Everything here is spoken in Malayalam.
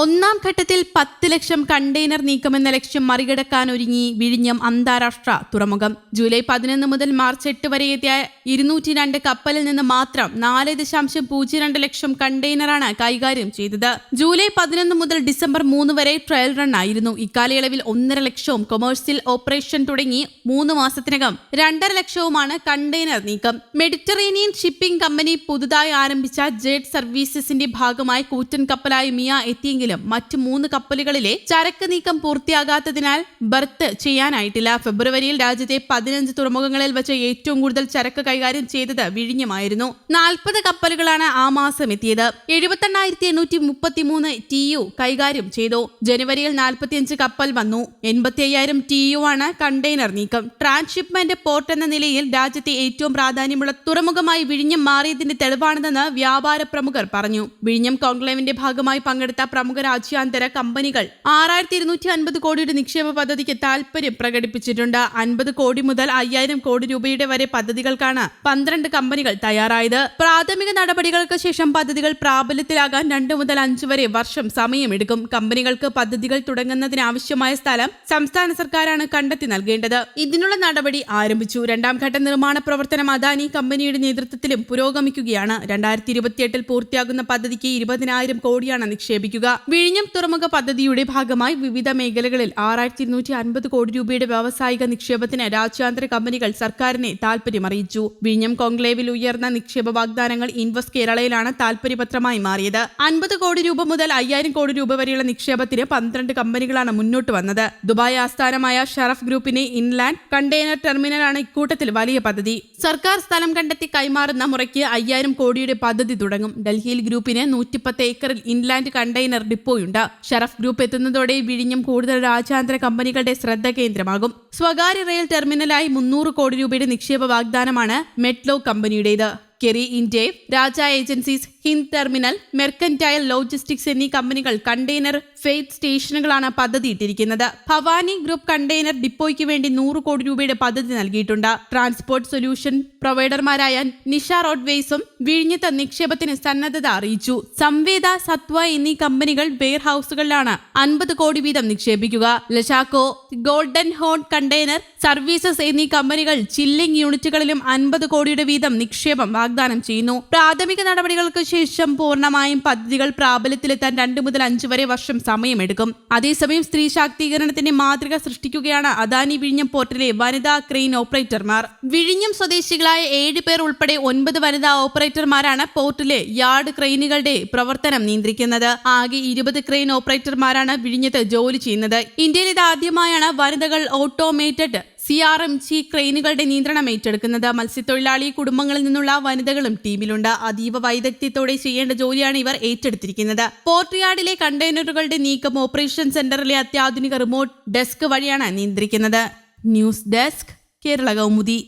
ഒന്നാം ഘട്ടത്തിൽ പത്ത് ലക്ഷം കണ്ടെയ്നർ നീക്കമെന്ന ലക്ഷ്യം മറികടക്കാൻ ഒരുങ്ങി വിഴിഞ്ഞം അന്താരാഷ്ട്ര തുറമുഖം. ജൂലൈ പതിനൊന്ന് മുതൽ മാർച്ച് എട്ട് വരെ എത്തിയ ഇരുന്നൂറ്റി രണ്ട് കപ്പലിൽ നിന്ന് മാത്രം നാല് ദശാംശം പൂജ്യം രണ്ട് ലക്ഷം കണ്ടെയ്നറാണ് കൈകാര്യം ചെയ്തത്. ജൂലൈ പതിനൊന്ന് മുതൽ ഡിസംബർ മൂന്ന് വരെ ട്രയൽ റൺ ആയിരുന്നു ഇക്കാലയളവിൽ ഒന്നര ലക്ഷവും കൊമേഴ്സ്യൽ ഓപ്പറേഷൻ തുടങ്ങി മൂന്ന് മാസത്തിനകം രണ്ടര ലക്ഷവുമാണ് കണ്ടെയ്നർ നീക്കം. മെഡിറ്ററേനിയൻ ഷിപ്പിംഗ് കമ്പനി പുതുതായി ആരംഭിച്ച ജെറ്റ് സർവീസസിന്റെ ഭാഗമായി കൂറ്റൻ കപ്പലായ മിയ എത്തിയെങ്കിലും മറ്റു മൂന്ന് കപ്പലുകളിലെ ചരക്ക് നീക്കം പൂർത്തിയാകാത്തതിനാൽ ബർത്ത് ചെയ്യാനായിട്ടില്ല. ഫെബ്രുവരിയിൽ രാജ്യത്തെ പതിനഞ്ച് തുറമുഖങ്ങളിൽ വെച്ച് ഏറ്റവും കൂടുതൽ ചരക്ക് കൈകാര്യം ചെയ്തത് വിഴിഞ്ഞമായിരുന്നു. നാൽപ്പത് കപ്പലുകളാണ് ആ മാസം എത്തിയത്. എഴുപത്തെണ്ണായിരത്തി എണ്ണൂറ്റി മുപ്പത്തി മൂന്ന് ടി യു കൈകാര്യം ചെയ്തു. ജനുവരിയിൽ നാൽപ്പത്തിയഞ്ച് കപ്പൽ വന്നു. എൺപത്തി അയ്യായിരം ടി യു ആണ് കണ്ടെയ്നർ നീക്കം. ട്രാൻസ്ഷിപ്മെന്റ് പോർട്ട് എന്ന നിലയിൽ രാജ്യത്തെ ഏറ്റവും പ്രാധാന്യമുള്ള തുറമുഖമായി വിഴിഞ്ഞം മാറിയതിന്റെ തെളിവാണിതെന്ന് വ്യാപാര പ്രമുഖർ പറഞ്ഞു. വിഴിഞ്ഞം കോൺക്ലേവിന്റെ ഭാഗമായി പങ്കെടുത്ത പ്രമുഖ രാജ്യാന്തര കമ്പനികൾ ആറായിരത്തി ഇരുന്നൂറ്റി അൻപത് കോടിയുടെ നിക്ഷേപ പദ്ധതിക്ക് താൽപര്യം പ്രകടിപ്പിച്ചിട്ടുണ്ട്. അൻപത് കോടി മുതൽ അയ്യായിരം കോടി രൂപയുടെ വരെ പദ്ധതികൾക്കാണ് പന്ത്രണ്ട് കമ്പനികൾ തയ്യാറായത്. പ്രാഥമിക നടപടികൾക്ക് ശേഷം പദ്ധതികൾ പ്രാബല്യത്തിലാകാൻ രണ്ട് മുതൽ അഞ്ച് വരെ വർഷം സമയമെടുക്കും. കമ്പനികൾക്ക് പദ്ധതികൾ തുടങ്ങുന്നതിനാവശ്യമായ സ്ഥലം സംസ്ഥാന സർക്കാരാണ് കണ്ടെത്തി നൽകേണ്ടത്. ഇതിനുള്ള നടപടി ആരംഭിച്ചു. രണ്ടാം ഘട്ട നിർമ്മാണ പ്രവർത്തനം അദാനി കമ്പനിയുടെ നേതൃത്വത്തിലും പുരോഗമിക്കുകയാണ്. രണ്ടായിരത്തി ഇരുപത്തിയെട്ടിൽ പൂർത്തിയാകുന്ന പദ്ധതിക്ക് ഇരുപതിനായിരം കോടിയാണ് നിക്ഷേപിക്കുക. വിഴിഞ്ഞം തുറമുഖ പദ്ധതിയുടെ ഭാഗമായി വിവിധ മേഖലകളിൽ ആറായിരത്തി ഇരുന്നൂറ്റി അൻപത് കോടി രൂപയുടെ വ്യാവസായിക നിക്ഷേപത്തിന് രാജ്യാന്തര കമ്പനികൾ സർക്കാരിനെ താൽപര്യം അറിയിച്ചു. വിഴിഞ്ഞം കോൺക്ലേവിൽ ഉയർന്ന നിക്ഷേപ വാഗ്ദാനങ്ങൾ ഇൻവെസ്റ്റ് കേരളയിലാണ് താൽപര്യപത്രമായി മാറിയത്. അൻപത് കോടി രൂപ മുതൽ അയ്യായിരം കോടി രൂപ വരെയുള്ള നിക്ഷേപത്തിന് പന്ത്രണ്ട് കമ്പനികളാണ് മുന്നോട്ട് വന്നത്. ദുബായ് ആസ്ഥാനമായ ഷറഫ് ഗ്രൂപ്പിനെ ഇൻലാൻഡ് കണ്ടെയ്നർ ടെർമിനലാണ് ഇക്കൂട്ടത്തിൽ വലിയ പദ്ധതി. സർക്കാർ സ്ഥലം കണ്ടെത്തി കൈമാറുന്ന മുറയ്ക്ക് അയ്യായിരം കോടിയുടെ പദ്ധതി തുടങ്ങും. ഡൽഹിയിൽ ഗ്രൂപ്പിന് നൂറ്റിപ്പത്ത് ഏക്കറിൽ ഇൻലാൻഡ് കണ്ടെയ്നർ ഡിപ്പോയുണ്ട് ഷറഫ് ഗ്രൂപ്പ് എത്തുന്നതോടെ വിഴിഞ്ഞം കൂടുതൽ രാജ്യാന്തര കമ്പനികളുടെ ശ്രദ്ധ കേന്ദ്രമാകും. സ്വകാര്യ റെയിൽ ടെർമിനലായി മുന്നൂറ് കോടി രൂപയുടെ നിക്ഷേപ വാഗ്ദാനമാണ് മെറ്റ്ലോ കമ്പനിയുടേത്. Kerry Indev Raja agencies Hind terminal mercantile logistics എന്നീ കമ്പനികൾ കണ്ടെയ്നർ ഫെയ്ത്ത് സ്റ്റേഷനുകളാണ് പദ്ധതിയിട്ടിരിക്കുന്നത് ഭവാനി ഗ്രൂപ്പ് കണ്ടെയ്നർ ഡിപ്പോയ്ക്ക് വേണ്ടി നൂറ് കോടി രൂപയുടെ പദ്ധതി നൽകിയിട്ടുണ്ട്. ട്രാൻസ്പോർട്ട് സൊല്യൂഷൻ പ്രൊവൈഡർമാരായ നിഷ റോഡ്വേസും വിഴിഞ്ഞത്ത് നിക്ഷേപത്തിന് സന്നദ്ധത അറിയിച്ചു. സംവേദ സത്വ എന്നീ കമ്പനികൾ വെയർ ഹൌസുകളിലാണ് അൻപത് കോടി വീതം നിക്ഷേപിക്കുക. ലഷാക്കോ ഗോൾഡൻ ഹോൺ കണ്ടെയ്നർ സർവീസസ് എന്നീ കമ്പനികൾ ചില്ലിംഗ് യൂണിറ്റുകളിലും അൻപത് കോടിയുടെ വീതം നിക്ഷേപം വാഗ്ദാനം ചെയ്യുന്നു. പ്രാഥമിക നടപടികൾക്ക് ശേഷം പൂർണമായും പദ്ധതികൾ പ്രാബല്യത്തിലെത്താൻ രണ്ട് മുതൽ അഞ്ചു വരെ വർഷം സമയമെടുക്കും. അതേസമയം സ്ത്രീ ശാക്തീകരണത്തിന്റെ മാതൃക സൃഷ്ടിക്കുകയാണ് അദാനി വിഴിഞ്ഞം പോർട്ടിലെ വനിതാ ക്രെയിൻ ഓപ്പറേറ്റർമാർ. വിഴിഞ്ഞം സ്വദേശികളായ ഏഴ് പേർ ഉൾപ്പെടെ ഒൻപത് വനിതാ ഓപ്പറേറ്റർമാരാണ് പോർട്ടിലെ യാർഡ് ക്രെയിനുകളുടെ പ്രവർത്തനം നിയന്ത്രിക്കുന്നത്. ആകെ ഇരുപത് ക്രെയിൻ ഓപ്പറേറ്റർമാരാണ് വിഴിഞ്ഞത്ത് ജോലി ചെയ്യുന്നത്. ഇന്ത്യയിൽ ഇത് ആദ്യമായാണ് വനിതകൾ automated C R M G ക്രെയിനുകളുടെ നിയന്ത്രണം ഏറ്റെടുക്കുന്നത്. മത്സ്യത്തൊഴിലാളി കുടുംബങ്ങളിൽ നിന്നുള്ള വനിതകളും ടീമിലുണ്ട്. അതീവ വൈദഗ്ധ്യത്തോടെ ചെയ്യേണ്ട ജോലിയാണ് ഇവർ ഏറ്റെടുത്തിരിക്കുന്നത്. പോർട്ട് യാർഡിലെ കണ്ടെയ്നറുകളുടെ നീക്കം ഓപ്പറേഷൻ സെന്ററിലെ അത്യാധുനിക റിമോട്ട് ഡെസ്ക് വഴിയാണ് നിയന്ത്രിക്കുന്നത്. News desk Kerala Kaumudi.